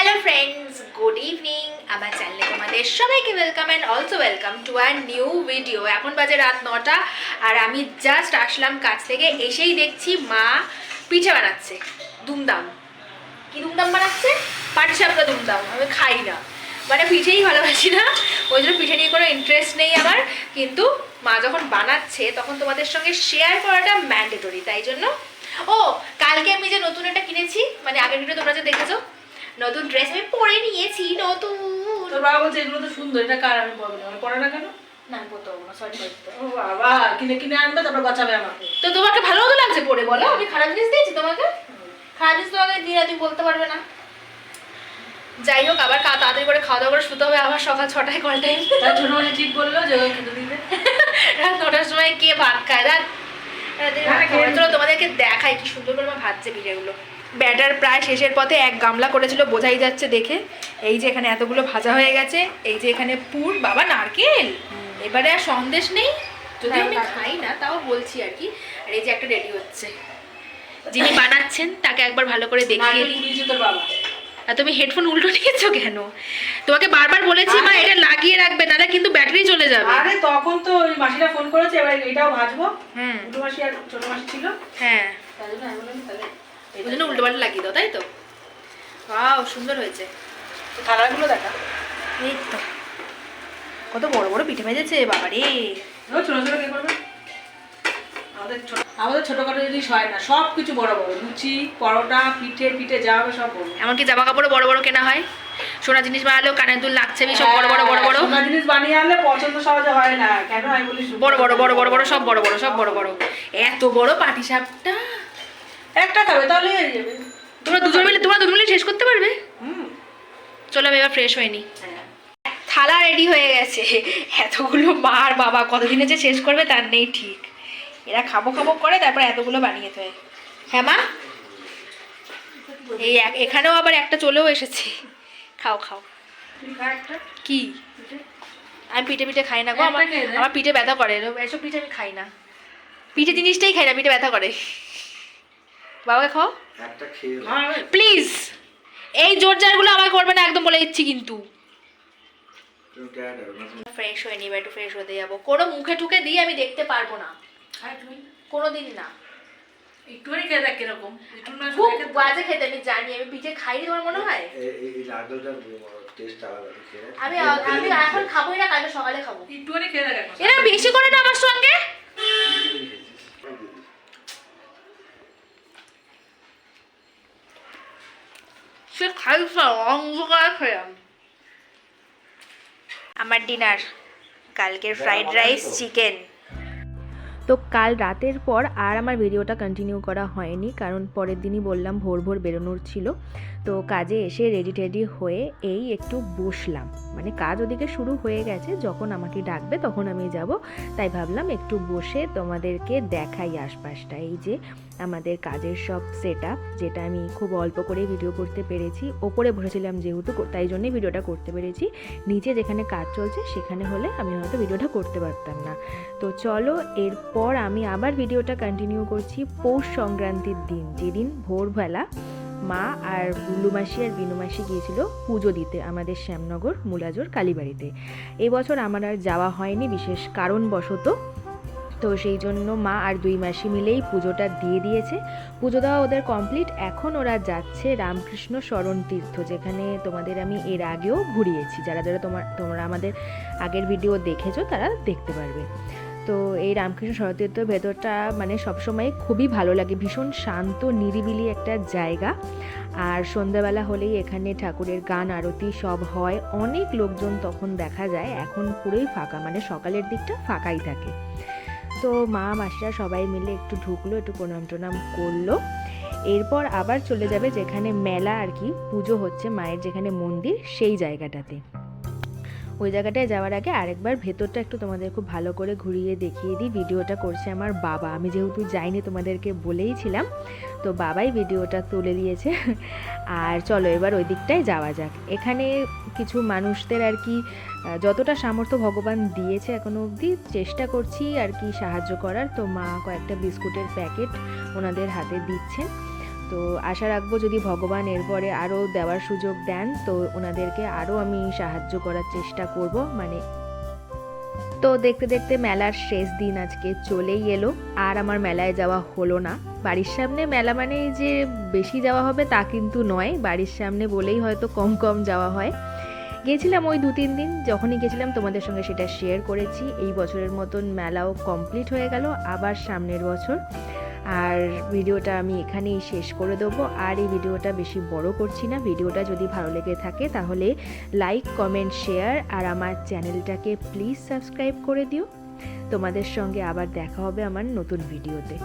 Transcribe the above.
Hello friends good evening আমার চ্যানেলে তোমাদের সবাইকে welcome and also welcome to our new video এখন বাজে রাত নটা, আর আমি জাস্ট আসলাম কাছ থেকে, এসেই দেখছি মা পিঠে বানাচ্ছে। দুমদাম। কি দুমদাম বানাচ্ছে? পাটিসাপটা দুমদাম। আমি খাই না। মানে পিঠেই ভালোবাসি না। ওই জন্য পিঠে নিয়ে কোনো ইন্টারেস্ট নেই আমার। কিন্তু মা যখন বানাচ্ছে, তখন তোমাদের সঙ্গে শেয়ার করাটা ম্যান্ডেটরি তাই জন্য ও, কালকে আমি যে নতুন একটা কিনেছি মানে আগের ভিডিও তোমরা যে দেখেছ নতুন ড্রেস আমি পরে নিয়েছি নতুন। তোর বাবা বলছে এগুলো তো সুন্দর এটা কার আমি পরবো না? পরে না কেন? না আমি না সরি ও বাবা কিনে কিনে আনবে তারপর আমাকে। তো তোমাকে ভালো লাগছে পরে বলো? আমি খারাপ জিনিস দিয়েছি তোমাকে? খারাপ জিনিস তোমাকে তুমি বলতে পারবে না। যাই হোক আবার তাড়াতাড়ি করে খাওয়া দাওয়া করে শুতে হবে আবার সকাল ছটায় কল টাইম। তাই ছোট মানে ঠিক বলল যে ওই খেতে দিবে। রাত নটার সময় কে ভাত খায়? রাত তোমাদেরকে দেখাই কি সুন্দর করে ভাজছে পিঠেগুলো ব্যাটার প্রায় শেষের পথে এক গামলা করেছিল বোঝাই যাচ্ছে দেখে। এই যে এখানে এতগুলো ভাজা হয়ে গেছে এই যে এখানে পুর বাবা নারকেল! এবারে আর সন্দেশ নেই। যদি হ্যাঁ, আমি খাই না তাও বলছি আর কি। আর এই যে একটা রেডি হচ্ছে। যিনি বানাচ্ছেন তাকে একবার ভালো করে দেখিয়ে দিই। আর তুমি হেডফোন উল্টো নিয়েছো কেন? তোমাকে বারবার বলেছি মা এটা লাগিয়ে রাখবে নাহলে কিন্তু ব্যাটারি চলে যাবে। আরে তখন তো ওই মাসিরা ফোন করেছে এবার এটাও ভাজবো। হুম। ছোট মাসি আর ছোট মাসি ছিল। হ্যাঁ। জন্য আমি বললাম তাহলে ওই জন্য উল্টো পাল্টা লাগিয়ে দাও তাই তো? সুন্দর হয়েছে। থালাগুলো দেখা। এই তো। কত বড় বড় পিঠে ভেজেছে বাবা রে ও ছোট ছোট কে করবে? আমাদের ছোট আমাদের ছোটখাটো জিনিস হয় না সব কিছু বড় বড়। লুচি পরোটা পিঠে পিঠে যা হবে সব বড়। এমনকি জামা কাপড়ও বড় বড় কেনা হয়। সোনা জিনিস বানালেও কানের দুল লাগছে সব বড় বড় বড় বড়। হ্যাঁ, সোনা জিনিস বানিয়ে আনলে পছন্দ সহজে হয় না। কেন? আমি বলি বড় বড় বড় বড় বড় সব বড় বড় সব বড় বড়। এত বড় পাটি সাপটা একটা খাবে তাহলে হয়ে যাবে। তোমরা দুজন মিলে তোমরা দুজন মিলে শেষ করতে পারবে? হুম। চলো আমি এবার ফ্রেশ হয়নি হ্যাঁ। থালা রেডি হয়ে গেছে। এতগুলো মার বাবা কতদিনে যে শেষ করবে তার নেই ঠিক। এরা খাব খাব করে তারপর এতগুলো বানিয়ে দেয়। হ্যাঁ মা? এই এখানেও আবার একটা চলেও এসেছে। খাও খাও। কি। আমি পিঠে পিঠে খাই না গো আমার আমার পিঠে ব্যথা করে। এসব পিঠে আমি খাই না। পিঠে জিনিসটাই খাই না পিঠে ব্যথা করে। বাবাকে খাও। একটা খেয়ে প্লিজ এই জোর জারগুলো আমাকে করবে না একদম বলে দিচ্ছি কিন্তু। ফ্রেশ হয়ে নিবে একটু ফ্রেশ হতে যাব। কোনো মুখে টুকে দিয়ে আমি দেখতে পারব না। খাই কোনো দিন না। একটুখানি খেয়ে দেখ কীরকম। খুব বাজে খেতে আমি জানি আমি পিঠে খাইনি তোমার মনে হয়। আমি আমি এখন। খাবোই না কালকে সকালে খাব। একটুখানি খেয়ে দেখ এরা বেশি করে না আমার সঙ্গে কি দিয়ে খেয়েছিস? সে খাইছে অংশ করে খেলাম আমার ডিনার কালকের ফ্রাইড রাইস চিকেন। তো কাল রাতের পর আর আমার ভিডিওটা কন্টিনিউ করা হয়নি কারণ পরের দিনই বললাম ভোর ভোর বেরোনোর ছিল। তো কাজে এসে রেডি টেডি হয়ে এই একটু বসলাম। মানে কাজ ওদিকে শুরু হয়ে গেছে যখন আমাকে ডাকবে তখন আমি যাব। তাই ভাবলাম একটু বসে তোমাদেরকে দেখাই আশপাশটা। এই যে আমাদের কাজের সব সেট যেটা আমি খুব অল্প করে ভিডিও করতে পেরেছি, ওপরে বসেছিলাম যেহেতু, তাই জন্যই ভিডিওটা করতে পেরেছি। নিচে যেখানে কাজ চলছে, সেখানে হলে আমি হয়তো ভিডিওটা করতে পারতাম না। তো চলো, এরপর আমি আবার ভিডিওটা কন্টিনিউ করছি পৌষ সংক্রান্তির দিন, যেদিন ভোরবেলা মা আর বুল্লু মাসি আর বিনুমাসি গিয়েছিল পুজো দিতে আমাদের শ্যামনগর মুলাজোর কালীবাড়িতে। এবছর আমার আর যাওয়া হয়নি বিশেষ কারণবশত। তো সেই জন্য মা আর দুই মাসি মিলেই পুজোটা দিয়ে দিয়েছে। পুজো দেওয়া ওদের কমপ্লিট এখন ওরা যাচ্ছে রামকৃষ্ণ শরণ তীর্থ, যেখানে তোমাদের আমি এর আগেও ঘুরিয়েছি। যারা যারা তোমার, তোমরা আমাদের আগের ভিডিও দেখেছ, তারা দেখতে পারবে। তো এই রামকৃষ্ণ শরতীর্থর ভেতরটা মানে সবসময় খুবই ভালো লাগে। ভীষণ শান্ত, নিরিবিলি একটা জায়গা। আর সন্ধ্যাবেলা হলেই এখানে ঠাকুরের গান, আরতি সব হয়। অনেক লোকজন তখন দেখা যায়। এখন পুরোই ফাঁকা মানে সকালের দিকটা ফাঁকাই থাকে। তো মা, মাসিরা সবাই মিলে একটু ঢুকলো, একটু প্রণাম টনাম করল। এরপর আবার চলে যাবে যেখানে মেলা আর কি পুজো হচ্ছে, মায়ের যেখানে মন্দির, সেই জায়গাটাতে। ওই জায়গাটায় যাওয়ার আগে আরেকবার ভেতরটা একটু তোমাদের খুব ভালো করে ঘুরিয়ে দেখিয়ে দিই। ভিডিওটা করছে আমার বাবা। আমি যেহেতু যাইনি তোমাদেরকে বলেইছিলাম তো বাবাই ভিডিওটা তুলে দিয়েছে। আর চলো এবার ওই দিকটায় যাওয়া যাক। এখানে কিছু মানুষদের আর কি যতটা সামর্থ্য ভগবান দিয়েছে এখনও অবধি, চেষ্টা করছি আর কি সাহায্য করার। তো মা কয়েকটা বিস্কুটের প্যাকেট ওনাদের হাতে দিচ্ছেন। তো আশা রাখব যদি ভগবান এরপরে আরও দেওয়ার সুযোগ দেন, তো ওনাদেরকে আরও আমি সাহায্য করার চেষ্টা করব। মানে তো দেখতে দেখতে মেলার শেষ দিন আজকে চলেই এলো। আর আমার মেলায় যাওয়া হলো না। বাড়ির সামনে মেলা মানে যে বেশি যাওয়া হবে তা কিন্তু নয়। বাড়ির সামনে বলেই হয়তো কম কম যাওয়া হয়। গেছিলাম ওই দু তিন দিন, যখনই গেছিলাম তোমাদের সঙ্গে সেটা শেয়ার করেছি। এই বছরের মতন মেলাও কমপ্লিট হয়ে গেল। আবার সামনের বছর আর ভিডিওটা আমি এখানেই শেষ করে দেবো। আর এই ভিডিওটা বেশি বড় করছি না। ভিডিওটা যদি ভালো লেগে থাকে তাহলে লাইক, কমেন্ট, শেয়ার আর আমার চ্যানেলটাকে প্লিজ সাবস্ক্রাইব করে দিও। তোমাদের সঙ্গে আবার দেখা হবে আমার নতুন ভিডিওতে।